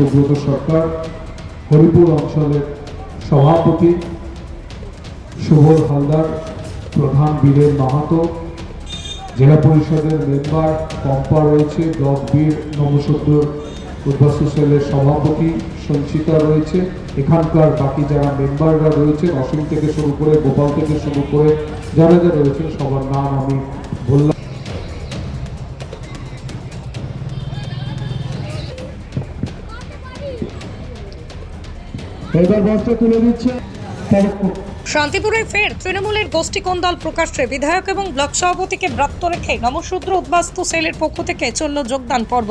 সুব্রত সরকার হরিপুর অঞ্চলের সভাপতি সুবল হালদার, প্রধান বীরেন মাহাতো, জেলা পরিষদের মেম্বার পম্পা রয়েছে, ব্লক বীর নবসদ্দর উদ্বাস্তু সেলের সভাপতি সঞ্চিতা রয়েছে, এখানকার বাকি যারা মেম্বাররা রয়েছে অসীম থেকে শুরু করে, গোপাল থেকে শুরু করে যারা যারা রয়েছেন, সবার নাম আমি বললাম। এবার বস্তা তুলে দিচ্ছে শান্তিপুরে ফের তৃণমূলের গোষ্ঠী কোন্দল প্রকাশ্যে বিধায়ক এবং ব্লক সভাপতিকে ব্রাত্য রেখে নমশূদ্র উদ্বাস্তু সেলের পক্ষ থেকে চলল যোগদান পর্ব।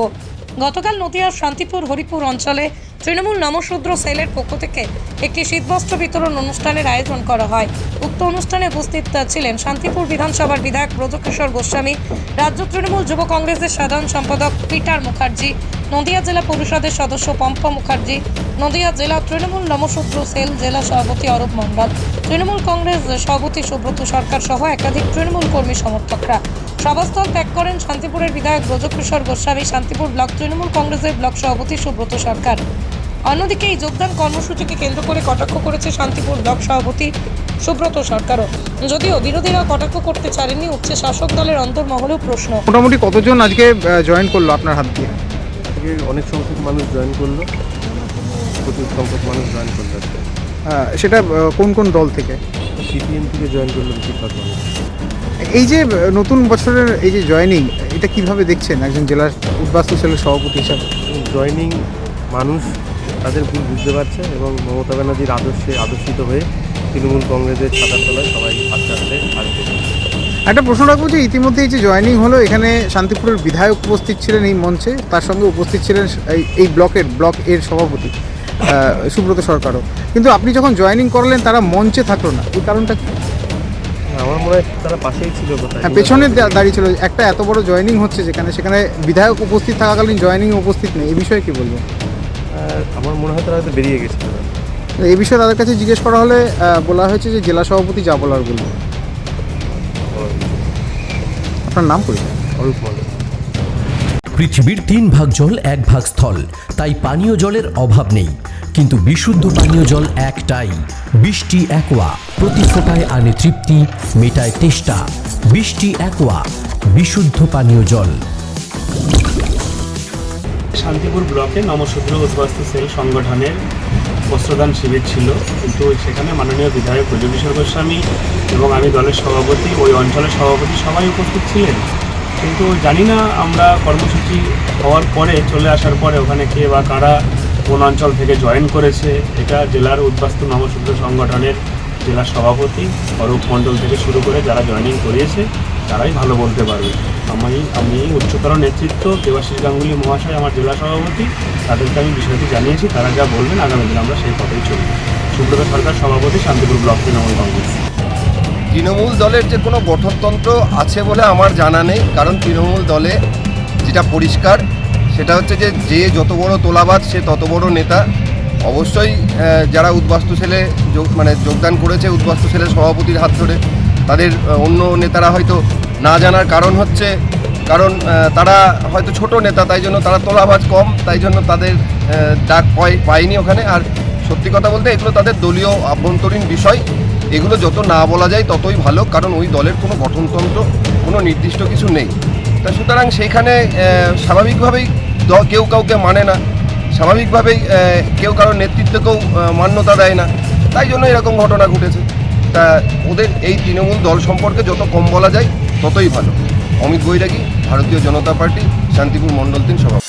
গতকাল নদিয়ার শান্তিপুর হরিপুর অঞ্চলে তৃণমূল নমশূদ্র সেলের পক্ষ থেকে একটি শীতবস্ত্র বিতরণ অনুষ্ঠানের আয়োজন করা হয়। উক্ত অনুষ্ঠানে উপস্থিত ছিলেন শান্তিপুর বিধানসভার বিধায়ক ব্রজকিশোর গোস্বামী, রাজ্য তৃণমূল যুব কংগ্রেসের সাধারণ সম্পাদক পিটার মুখার্জি নদিয়া জেলা পরিষদের সদস্য পম্পা মুখার্জি, নদিয়া জেলা তৃণমূল নমশূদ্র সেল জেলা সভাপতি অরূপ মণ্ডল, তৃণমূল কংগ্রেস সভাপতি সুব্রত সরকার সহ একাধিক তৃণমূল কর্মী সমর্থকরা। সভাস্থল ত্যাগ করেন শান্তিপুরের বিধায়ক ব্রজকিশোর গোস্বামী, শান্তিপুর ব্লক তৃণমূল কংগ্রেসের ব্লক সভাপতি সুব্রত সরকার। অন্যদিকে এই যোগদান কর্মসূচিকে কেন্দ্র করে কটাক্ষ করেছে শান্তিপুর ব্লক সভাপতি সুব্রত সরকারও। যদিও বিরোধীরা কটাক্ষ করতে ছাড়েননি উচ্চ শাসক দলের অন্তর্মহলেও প্রশ্ন। মোটামুটি কতজন আজকে জয়েন করল আপনার হাত দিয়ে? থেকে অনেক সংখ্যক মানুষ জয়েন করল। প্রচুর সংখ্যক মানুষ জয়েন করল আহ, সেটা কোন কোন দল থেকে? সিপিএম থেকে জয়েন করল বেশিরভাগ মানুষ। এই যে নতুন বছরের এই যে জয়েনিং এটা কীভাবে দেখছেন একজন জেলার উদ্বাস্তু সেলের সভাপতি হিসাবে? জয়েনিং মানুষ তাদের ভুল বুঝতে পারছে এবং মমতা ব্যানার্জির আদর্শে আদর্শিত হয়ে তৃণমূল কংগ্রেসের ছাতার তলায় সবাই আস্তে আস্তে একটা প্রশ্ন রাখব যে ইতিমধ্যে এই যে জয়েনিং হলো এখানে শান্তিপুরের বিধায়ক উপস্থিত ছিলেন এই মঞ্চে তার সঙ্গে উপস্থিত ছিলেন এই- ব্লকের ব্লক এর সভাপতি সুব্রত সরকারও। কিন্তু আপনি যখন জয়েনিং করালেন তারা মঞ্চে থাকল না এই কারণটা কি? আমার মনে হয় তারা পাশেই ছিল হ্যাঁ পেছনে দাঁড়িয়ে ছিল। একটা এত বড় জয়েনিং হচ্ছে যেখানে সেখানে বিধায়ক উপস্থিত থাকাকালীন জয়েনিং উপস্থিত নেই এই বিষয়ে কি বলব? আমার মনে হয় তারা হয়তো বেরিয়ে গেছিল এই বিষয়ে তাদের কাছে জিজ্ঞেস করা হলে বলা হয়েছে যে জেলা সভাপতি যা বলার বলব। আপনার নাম পরিচয় অরূপ পৃথিবীর তিন ভাগ জল এক ভাগ স্থল। তাই পানীয় জলের অভাব নেই। কিন্তু বিশুদ্ধ পানীয় জল একটাই। বৃষ্টি একোয়া প্রতি ফোটায় আনে তৃপ্তি মেটায় তেষ্টা। বৃষ্টি একোয়া বিশুদ্ধ পানীয় জল। শান্তিপুর ব্লকে নমশূদ্র উদ্বাস্তু সেল সংগঠনের বস্ত্রদান শিবির ছিল। কিন্তু সেখানে মাননীয় বিধায়ক ব্রজকিশোর গোস্বামী এবং আমি দলের সভাপতি, ওই অঞ্চলের সভাপতি সবাই উপস্থিত ছিলেন। কিন্তু জানি না আমরা কর্মসূচি হওয়ার পরে, চলে আসার পরে ওখানে কে বা কারা কোন অঞ্চল থেকে জয়েন করেছে, এটা জেলার উদ্বাস্তু নমশূদ্র সংগঠনের জেলা সভাপতি অরূপ মণ্ডল থেকে শুরু করে যারা জয়েনিং করিয়েছে, তারাই ভালো বলতে পারবে। আমি আমি উচ্চতর নেতৃত্ব, দেবাশিস গাঙ্গুলি মহাশয়, আমার জেলা সভাপতি, তাদেরকে আমি বিষয়টি জানিয়েছি, তারা যা বলবেন আগামী দিন আমরা সেই পথেই চলব। সুব্রত সরকার, সভাপতি, শান্তিপুর ব্লক তৃণমূল কংগ্রেস। তৃণমূল দলের যে কোনো গঠনতন্ত্র আছে বলে আমার জানা নেই, কারণ তৃণমূল দলে যেটা পরিষ্কার, সেটা হচ্ছে যে যে যত বড় তোলাবাদ সে তত বড় নেতা। অবশ্যই যারা উদ্বাস্তু ছেলে যোগ- মানে যোগদান করেছে উদ্বাস্তু ছেলের সভাপতির হাত ধরে, তাদের অন্য নেতারা হয়তো না জানার কারণ হচ্ছে, কারণ তারা হয়তো ছোট নেতা, তাই জন্য তারা তোলাবাজ কম, তাই জন্য তাদের ডাক পায়- পায়নি ওখানে। আর সত্যি কথা বলতে এগুলো তাদের দলীয় আভ্যন্তরীণ বিষয়। এগুলো যত না বলা যায় ততই ভালো, কারণ ওই দলের কোনো গঠনতন্ত্র, কোনো নির্দিষ্ট কিছু নেই। তা সুতরাং সেইখানে স্বাভাবিকভাবেই কেউ কাউকে মানে না। স্বাভাবিকভাবেই কেউ কারোর নেতৃত্বকেও মান্যতা দেয় না। তাই জন্য এরকম ঘটনা ঘটেছে। তা ওদের এই তৃণমূল দল সম্পর্কে যত কম বলা যায়, ততই ভালো। অমিত বৈরাগী, ভারতীয় জনতা পার্টি, শান্তিপুর মণ্ডল তিন সভা